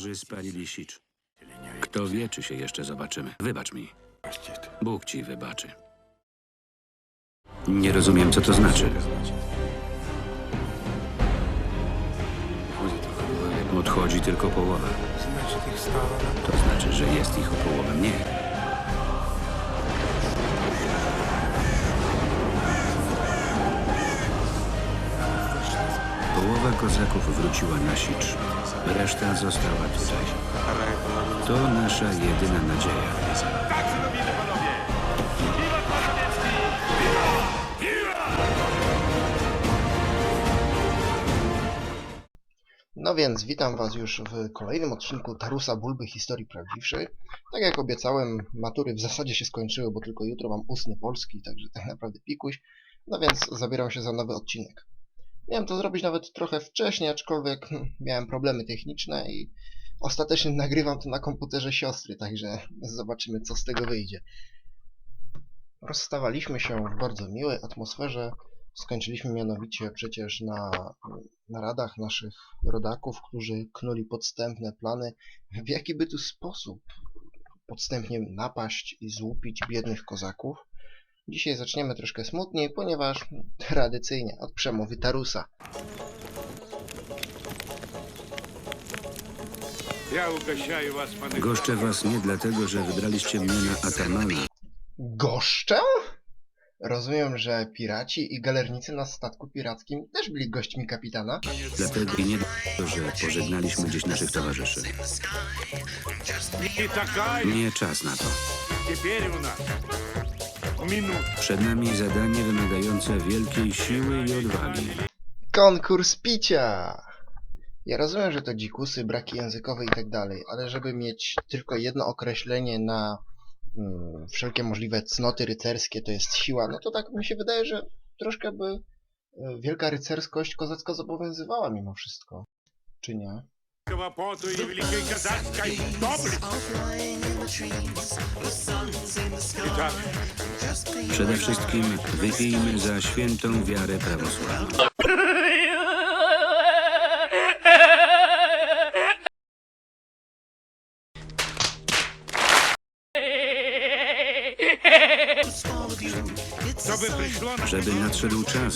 Tatarzy spalili Sicz. Kto wie, czy się jeszcze zobaczymy. Wybacz mi. Bóg ci wybaczy. Nie rozumiem, co to znaczy. Odchodzi tylko połowa. To znaczy, że jest ich o połowę mniej. Połowa kozaków wróciła na Sicz. Reszta została tutaj. To nasza jedyna nadzieja. No więc witam Was już w kolejnym odcinku Tarusa Bulby Historii Prawdziwszej. Tak jak obiecałem, matury w zasadzie się skończyły, bo tylko jutro mam ustny polski, także tak naprawdę pikuś. No więc zabieram się za nowy odcinek. Miałem to zrobić nawet trochę wcześniej, aczkolwiek hm, miałem problemy techniczne i ostatecznie nagrywam to na komputerze siostry, także zobaczymy co z tego wyjdzie. Rozstawaliśmy się w bardzo miłej atmosferze. Skończyliśmy mianowicie przecież na naradach naszych rodaków, którzy knuli podstępne plany, w jaki by tu sposób podstępnie napaść i złupić biednych kozaków. Dzisiaj zaczniemy troszkę smutniej, ponieważ tradycyjnie od przemowy Tarusa. Я угощаю вас, пане Goszczę was nie dlatego, że wybraliście mnie na Atamana. Goszczę? Rozumiem, że piraci i galernicy na statku pirackim też byli gośćmi kapitana. Dlatego i nie dlatego, że pożegnaliśmy gdzieś naszych towarzyszy. И такая Nie czas na to. теперь у нас minut. Przed nami zadanie wymagające wielkiej siły i odwagi. Konkurs picia! Ja rozumiem, że to dzikusy, braki językowe i tak dalej, ale żeby mieć tylko jedno określenie na mm, wszelkie możliwe cnoty rycerskie, to jest siła, no to tak mi się wydaje, że troszkę by e, wielka rycerskość kozacka zobowiązywała mimo wszystko. Czy nie? Поту и великой казацкой доблести. Итак, Przede wszystkim wypijmy za świętą wiarę prawosławną. чтобы пришло, на- Żeby nadszedł czas,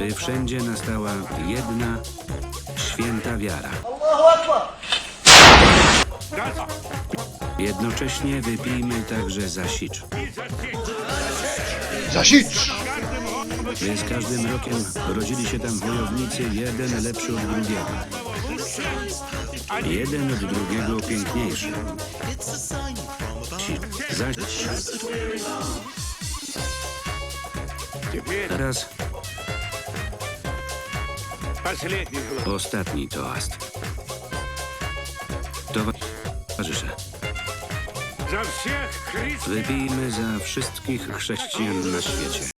by wszędzie nastała jedna święta wiara. Jednocześnie wypijmy także zasicz. Zasicz! By z każdym rokiem rodzili się tam wojownicy jeden lepszy od drugiego. Jeden od drugiego piękniejszy. Zasicz. Teraz последний глаз. ostatni toast. Towarzysze, За всех христиан. wypijmy za wszystkich chrześcijan na świecie.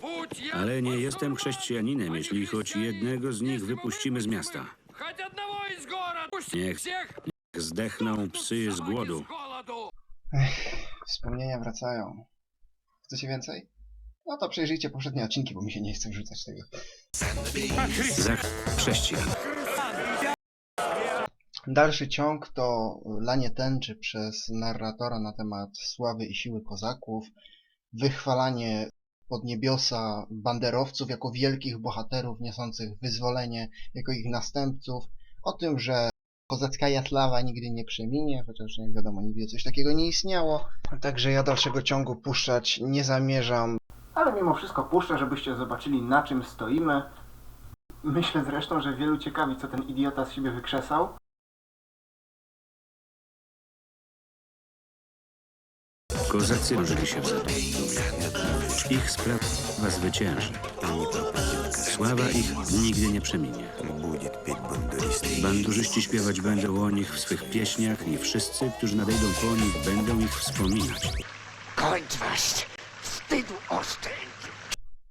Будь я Ale nie jestem chrześcijaninem, jeśli choć jednego z nich wypuścimy z miasta. хоть одного из города. Пусть Niech всех zdechną psy z głodu. с голоду. Wspomnienia wracają. Chcecie więcej? No to przejrzyjcie poprzednie odcinki, bo mi się nie chce wrzucać tego. Za chrześcijan. Dalszy ciąg to lanie tęczy przez narratora na temat sławy i siły kozaków, wychwalanie pod niebiosa banderowców jako wielkich bohaterów niosących wyzwolenie, jako ich następców, o tym, że kozacka jatlawa nigdy nie przeminie, chociaż jak wiadomo nigdy coś takiego nie istniało, także ja dalszego ciągu puszczać nie zamierzam. Ale mimo wszystko puszczę, żebyście zobaczyli na czym stoimy. Myślę zresztą, że wielu ciekawi, co ten idiota z siebie wykrzesał. Kozacy włożyli się w zadumę. Ich sprawa zwycięży. Sława ich nigdy nie przeminie. Bandurzyści śpiewać będą o nich w swych pieśniach i wszyscy, którzy nadejdą po nich, będą ich wspominać. Kończ! Wstydu oszczędź!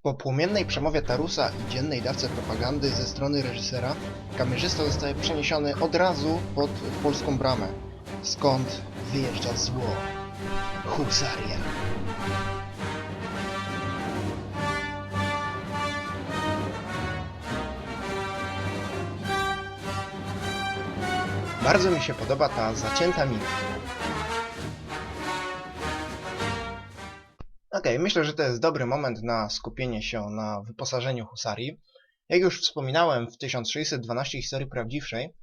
Po płomiennej przemowie Tarusa i dziennej dawce propagandy ze strony reżysera, kamerzysta zostaje przeniesiony od razu pod polską bramę, skąd wyjeżdża zło. Husaria. Bardzo mi się podoba ta zacięta mina. Okej, myślę, że to jest dobry moment na skupienie się na wyposażeniu husarii. Jak już wspominałem w 1612 historii prawdziwszej,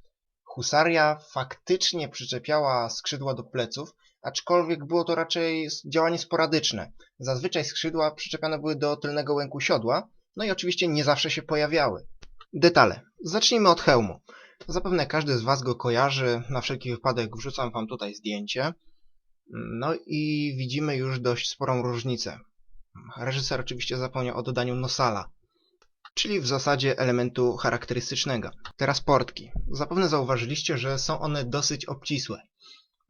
husaria faktycznie przyczepiała skrzydła do pleców, aczkolwiek było to raczej działanie sporadyczne. Zazwyczaj skrzydła przyczepiane były do tylnego łęku siodła, no i oczywiście nie zawsze się pojawiały. Detale. Zacznijmy od hełmu. Zapewne każdy z Was go kojarzy, na wszelki wypadek wrzucam Wam tutaj zdjęcie. No i widzimy już dość sporą różnicę. Reżyser oczywiście zapomniał o dodaniu nosala, czyli w zasadzie elementu charakterystycznego. Teraz portki. Zapewne zauważyliście, że są one dosyć obcisłe.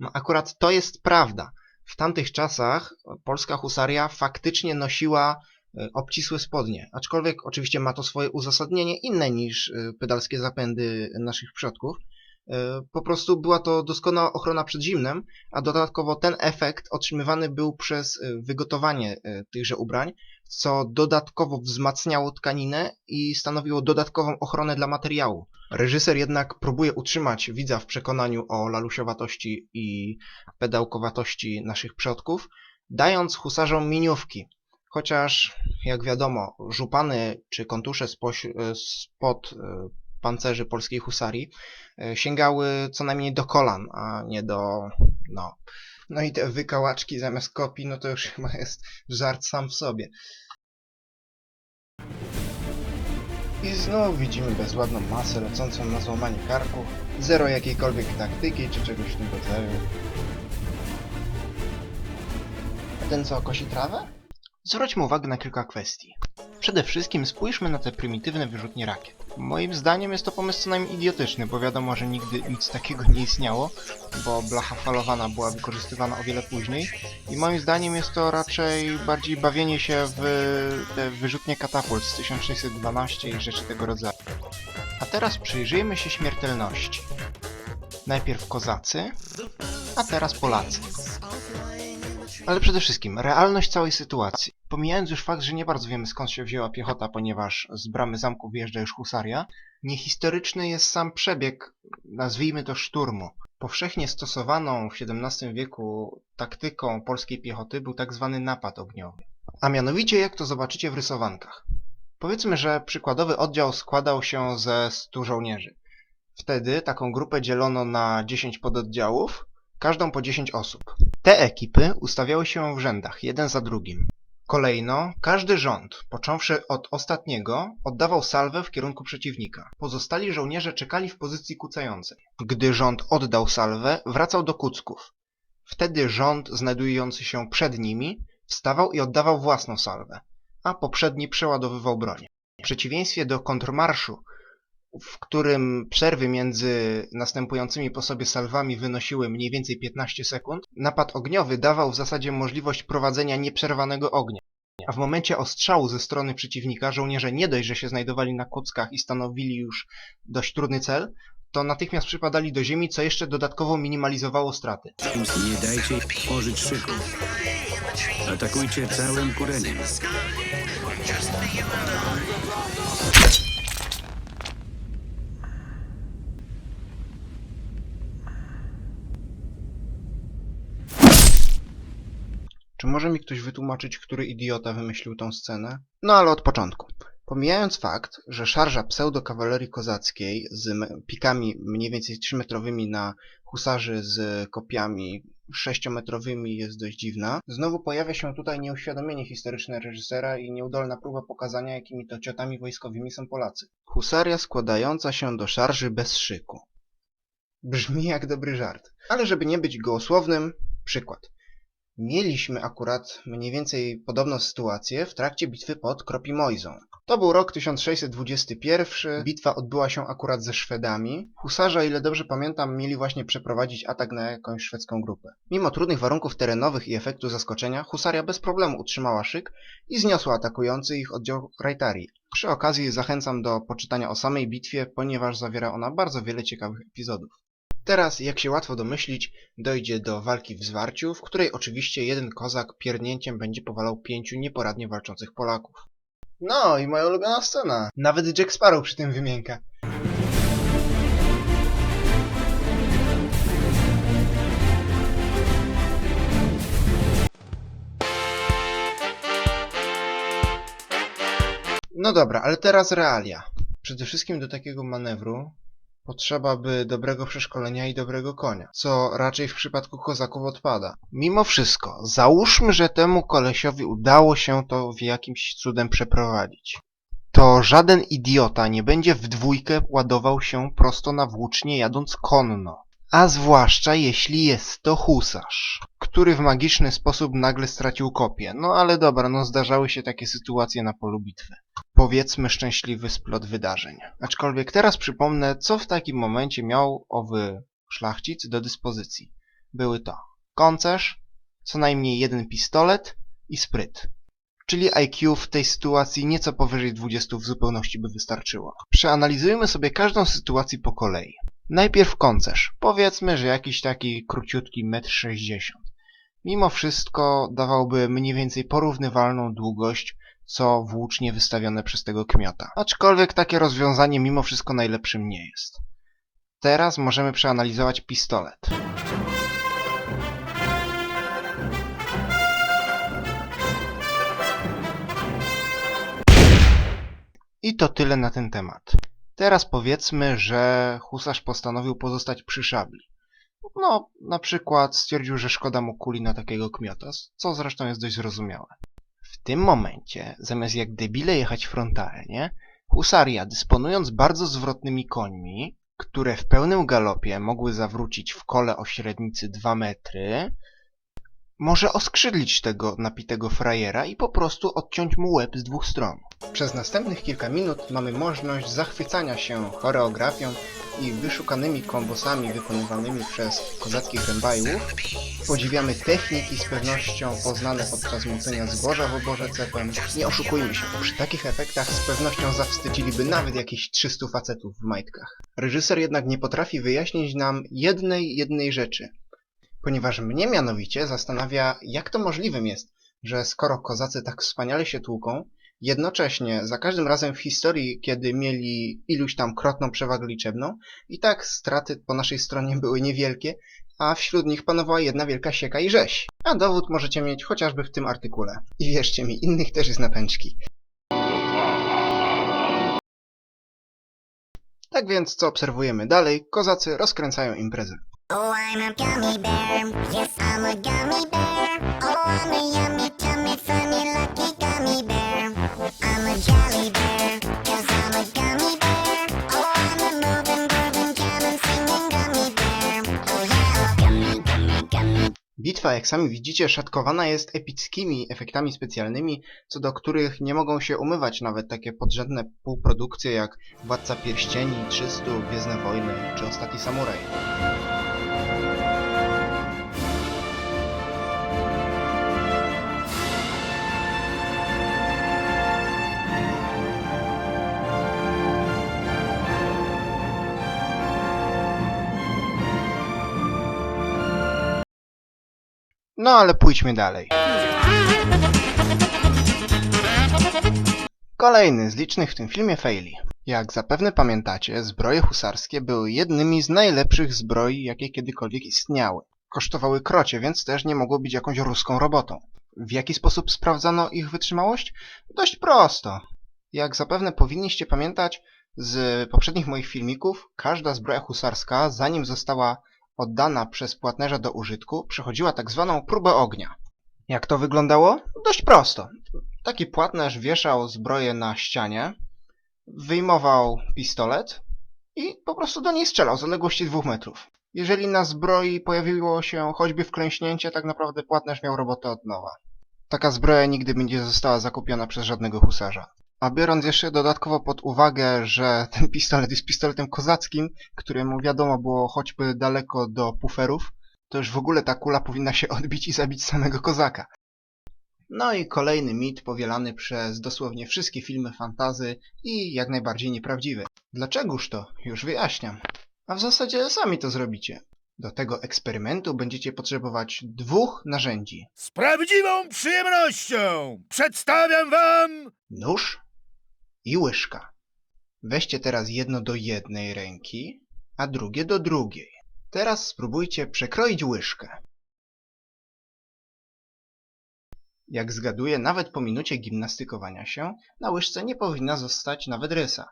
No akurat to jest prawda. W tamtych czasach polska husaria faktycznie nosiła e, obcisłe spodnie, aczkolwiek oczywiście ma to swoje uzasadnienie inne niż e, pedalskie zapędy naszych przodków. E, Po prostu była to doskonała ochrona przed zimnem, a dodatkowo ten efekt otrzymywany był przez wygotowanie tychże ubrań, co dodatkowo wzmacniało tkaninę i stanowiło dodatkową ochronę dla materiału. Reżyser jednak próbuje utrzymać widza w przekonaniu o lalusiowatości i pedałkowatości naszych przodków, dając husarzom miniówki. Chociaż, jak wiadomo, żupany czy kontusze spod e, pancerzy polskiej husarii e, sięgały co najmniej do kolan, a nie do, no. No i te wykałaczki zamiast kopii, no to już chyba jest żart sam w sobie. I znów widzimy bezładną masę lecącą na złamanie karku, zero jakiejkolwiek taktyki czy czegoś w tym rodzaju. A ten co, kosi trawę? Zwróćmy uwagę na kilka kwestii. Przede wszystkim spójrzmy na te prymitywne wyrzutnie rakiet. Moim zdaniem jest to pomysł co najmniej idiotyczny, bo wiadomo, że nigdy nic takiego nie istniało, bo blacha falowana była wykorzystywana o wiele później i moim zdaniem jest to raczej bardziej bawienie się w te wyrzutnie katapult z 1612 i rzeczy tego rodzaju. A teraz przyjrzyjmy się śmiertelności. Najpierw kozacy, a teraz Polacy. Ale przede wszystkim realność całej sytuacji. Pomijając już fakt, że nie bardzo wiemy skąd się wzięła piechota, ponieważ z bramy zamku wyjeżdża już husaria, niehistoryczny jest sam przebieg, nazwijmy to szturmu. Powszechnie stosowaną w XVII wieku taktyką polskiej piechoty był tak zwany napad ogniowy. A mianowicie jak to zobaczycie w rysowankach. Powiedzmy, że przykładowy oddział składał się ze 100 żołnierzy. Wtedy taką grupę dzielono na 10 pododdziałów, każdą po 10 osób. Te ekipy ustawiały się w rzędach, jeden za drugim. Kolejno, każdy rząd, począwszy od ostatniego, oddawał salwę w kierunku przeciwnika. Pozostali żołnierze czekali w pozycji kucającej. Gdy rząd oddał salwę, wracał do kucków. Wtedy rząd znajdujący się przed nimi wstawał i oddawał własną salwę, a poprzedni przeładowywał broń. W przeciwieństwie do kontrmarszu, w którym przerwy między następującymi po sobie salwami wynosiły mniej więcej 15 sekund, napad ogniowy dawał w zasadzie możliwość prowadzenia nieprzerwanego ognia. A w momencie ostrzału ze strony przeciwnika żołnierze nie dość, że się znajdowali na kuckach i stanowili już dość trudny cel, to natychmiast przypadali do ziemi, co jeszcze dodatkowo minimalizowało straty. Nie dajcie tworzyć szyku. Atakujcie całym kureniem. Czy może mi ktoś wytłumaczyć, który idiota wymyślił tą scenę? No ale od początku. Pomijając fakt, że szarża pseudokawalerii kozackiej z pikami mniej więcej 3-metrowymi na husarzy z kopiami sześciometrowymi jest dość dziwna. Znowu pojawia się tutaj nieuświadomienie historyczne reżysera i nieudolna próba pokazania, jakimi to ciotami wojskowymi są Polacy. Husaria składająca się do szarży bez szyku. Brzmi jak dobry żart. Ale żeby nie być gołosłownym, przykład. Mieliśmy akurat mniej więcej podobną sytuację w trakcie bitwy pod Kropimojzą. To był rok 1621, bitwa odbyła się akurat ze Szwedami. Husarze, o ile dobrze pamiętam, mieli właśnie przeprowadzić atak na jakąś szwedzką grupę. Mimo trudnych warunków terenowych i efektu zaskoczenia, husaria bez problemu utrzymała szyk i zniosła atakujący ich oddział Rajtarii. Przy okazji zachęcam do poczytania o samej bitwie, ponieważ zawiera ona bardzo wiele ciekawych epizodów. Teraz, jak się łatwo domyślić, dojdzie do walki w zwarciu, w której oczywiście jeden kozak pierdnięciem będzie powalał pięciu nieporadnie walczących Polaków. No i moja ulubiona scena. Nawet Jack Sparrow przy tym wymienka. No dobra, ale teraz realia. Przede wszystkim do takiego manewru potrzeba by dobrego przeszkolenia i dobrego konia, co raczej w przypadku kozaków odpada. Mimo wszystko, załóżmy, że temu kolesiowi udało się to w jakimś cudem przeprowadzić. To żaden idiota nie będzie w dwójkę ładował się prosto na włócznie jadąc konno. A zwłaszcza jeśli jest to husarz, który w magiczny sposób nagle stracił kopię. No ale dobra, no zdarzały się takie sytuacje na polu bitwy powiedzmy szczęśliwy splot wydarzeń. Aczkolwiek teraz przypomnę, co w takim momencie miał owy szlachcic do dyspozycji. Były to koncerz, co najmniej jeden pistolet i spryt. Czyli IQ w tej sytuacji nieco powyżej 20 w zupełności by wystarczyło. Przeanalizujmy sobie każdą sytuację po kolei. Najpierw koncerz. Powiedzmy, że jakiś taki króciutki 1,60 m. Mimo wszystko dawałby mniej więcej porównywalną długość co włócznie wystawione przez tego kmiota. Aczkolwiek takie rozwiązanie mimo wszystko najlepszym nie jest. Teraz możemy przeanalizować pistolet. I to tyle na ten temat. Teraz powiedzmy, że husarz postanowił pozostać przy szabli. No, na przykład stwierdził, że szkoda mu kuli na takiego kmiota, co zresztą jest dość zrozumiałe. W tym momencie, zamiast jak debile jechać frontalnie, husaria, dysponując bardzo zwrotnymi końmi, które w pełnym galopie mogły zawrócić w kole o średnicy 2 metry, może oskrzydlić tego napitego frajera i po prostu odciąć mu łeb z dwóch stron. Przez następnych kilka minut mamy możliwość zachwycania się choreografią i wyszukanymi kombosami wykonywanymi przez kozackich rębajłów. Podziwiamy techniki z pewnością poznane podczas młócenia zboża w oborze cepem. Nie oszukujmy się, przy takich efektach z pewnością zawstydziliby nawet jakieś 300 facetów w majtkach. Reżyser jednak nie potrafi wyjaśnić nam jednej, jednej rzeczy. Ponieważ mnie mianowicie zastanawia, jak to możliwym jest, że skoro kozacy tak wspaniale się tłuką, jednocześnie za każdym razem w historii, kiedy mieli iluś tam krotną przewagę liczebną, i tak straty po naszej stronie były niewielkie, a wśród nich panowała jedna wielka sieka i rzeź. A dowód możecie mieć chociażby w tym artykule. I wierzcie mi, innych też jest na pęczki. Tak więc, co obserwujemy dalej? Kozacy rozkręcają imprezę. Oh, I'm a gummy bear. Yes, I'm a gummy bear. Oh, I'm a yummy, Bitwa, jak sami widzicie, szatkowana jest epickimi efektami specjalnymi, co do których nie mogą się umywać nawet takie podrzędne półprodukcje jak Władca Pierścieni, 300, Gwiezdne Wojny czy Ostatni Samuraj. No ale pójdźmy dalej. Kolejny z licznych w tym filmie faili. Jak zapewne pamiętacie, zbroje husarskie były jednymi z najlepszych zbroi, jakie kiedykolwiek istniały. Kosztowały krocie, więc też nie mogło być jakąś ruską robotą. W jaki sposób sprawdzano ich wytrzymałość? Dość prosto. Jak zapewne powinniście pamiętać z poprzednich moich filmików, każda zbroja husarska, zanim została oddana przez płatnerza do użytku, przechodziła tak zwaną próbę ognia. Jak to wyglądało? Dość prosto. Taki płatnerz wieszał zbroję na ścianie, wyjmował pistolet i po prostu do niej strzelał z odległości dwóch metrów. Jeżeli na zbroi pojawiło się choćby wklęśnięcie, tak naprawdę płatnerz miał robotę od nowa. Taka zbroja nigdy nie została zakupiona przez żadnego husarza. A biorąc jeszcze dodatkowo pod uwagę, że ten pistolet jest pistoletem kozackim, któremu wiadomo było choćby daleko do puferów, to już w ogóle ta kula powinna się odbić i zabić samego kozaka. No i kolejny mit powielany przez dosłownie wszystkie filmy fantazy i jak najbardziej nieprawdziwy. Dlaczegoż to? Już wyjaśniam. A w zasadzie sami to zrobicie. Do tego eksperymentu będziecie potrzebować dwóch narzędzi. Z prawdziwą przyjemnością przedstawiam wam... nóż i łyżka. Weźcie teraz jedno do jednej ręki, a drugie do drugiej. Teraz spróbujcie przekroić łyżkę. Jak zgaduję, nawet po minucie gimnastykowania się, na łyżce nie powinna zostać nawet rysa.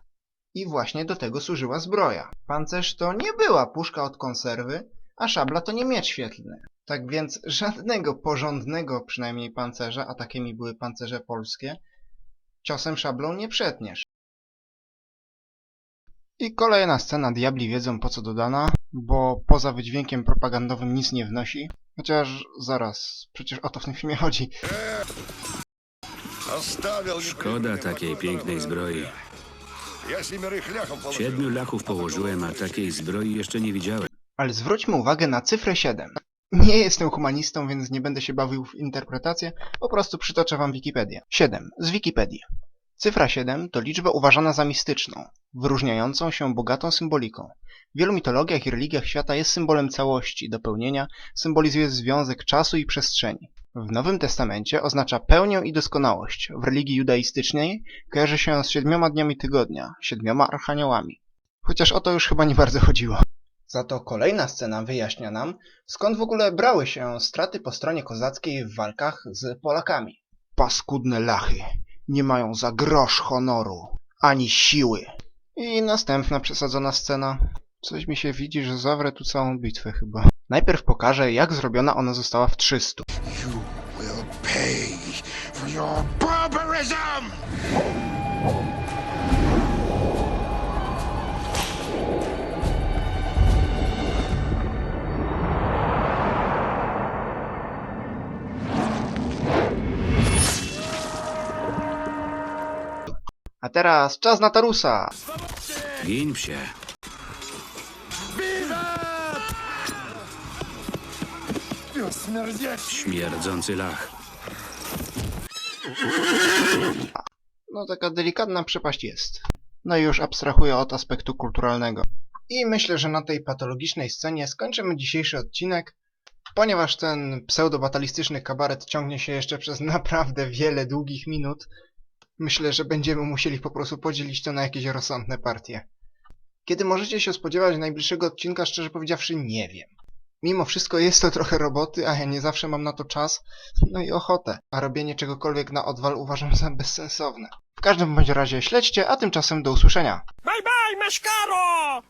I właśnie do tego służyła zbroja. Pancerz to nie była puszka od konserwy, a szabla to nie miecz świetlny. Tak więc żadnego porządnego przynajmniej pancerza, a takimi były pancerze polskie, ciosem szablą nie przetniesz. I kolejna scena Diabli wiedzą po co dodana, bo poza wydźwiękiem propagandowym nic nie wnosi. Chociaż zaraz, przecież o to w tym filmie chodzi. Szkoda takiej pięknej zbroi. Siedmiu lachów położyłem, a takiej zbroi jeszcze nie widziałem. Ale zwróćmy uwagę na cyfrę 7. Nie jestem humanistą, więc nie będę się bawił w interpretację, po prostu przytoczę wam Wikipedię. 7. Z Wikipedii. Cyfra 7 to liczba uważana za mistyczną, wyróżniającą się bogatą symboliką. W wielu mitologiach i religiach świata jest symbolem całości, dopełnienia, symbolizuje związek czasu i przestrzeni. W Nowym Testamencie oznacza pełnię i doskonałość. W religii judaistycznej kojarzy się z siedmioma dniami tygodnia, siedmioma archaniołami. Chociaż o to już chyba nie bardzo chodziło. Za to kolejna scena wyjaśnia nam, skąd w ogóle brały się straty po stronie kozackiej w walkach z Polakami. Paskudne lachy nie mają za grosz honoru, ani siły. I następna przesadzona scena. Coś mi się widzi, że zawrę tu całą bitwę chyba. Najpierw pokażę, jak zrobiona ona została w 300. will pay for your barbarism! A teraz czas na Tarusa! Gin psie. Śmierdzący lach. No taka delikatna przepaść jest. No i już abstrahuję od aspektu kulturalnego. I myślę, że na tej patologicznej scenie skończymy dzisiejszy odcinek, ponieważ ten pseudobatalistyczny kabaret ciągnie się jeszcze przez naprawdę wiele długich minut. Myślę, że będziemy musieli po prostu podzielić to na jakieś rozsądne partie. Kiedy możecie się spodziewać najbliższego odcinka, szczerze powiedziawszy, nie wiem. Mimo wszystko jest to trochę roboty, a ja nie zawsze mam na to czas, no i ochotę, a robienie czegokolwiek na odwal uważam za bezsensowne. W każdym bądź razie śledźcie, a tymczasem do usłyszenia. Bye bye, Maszkaro!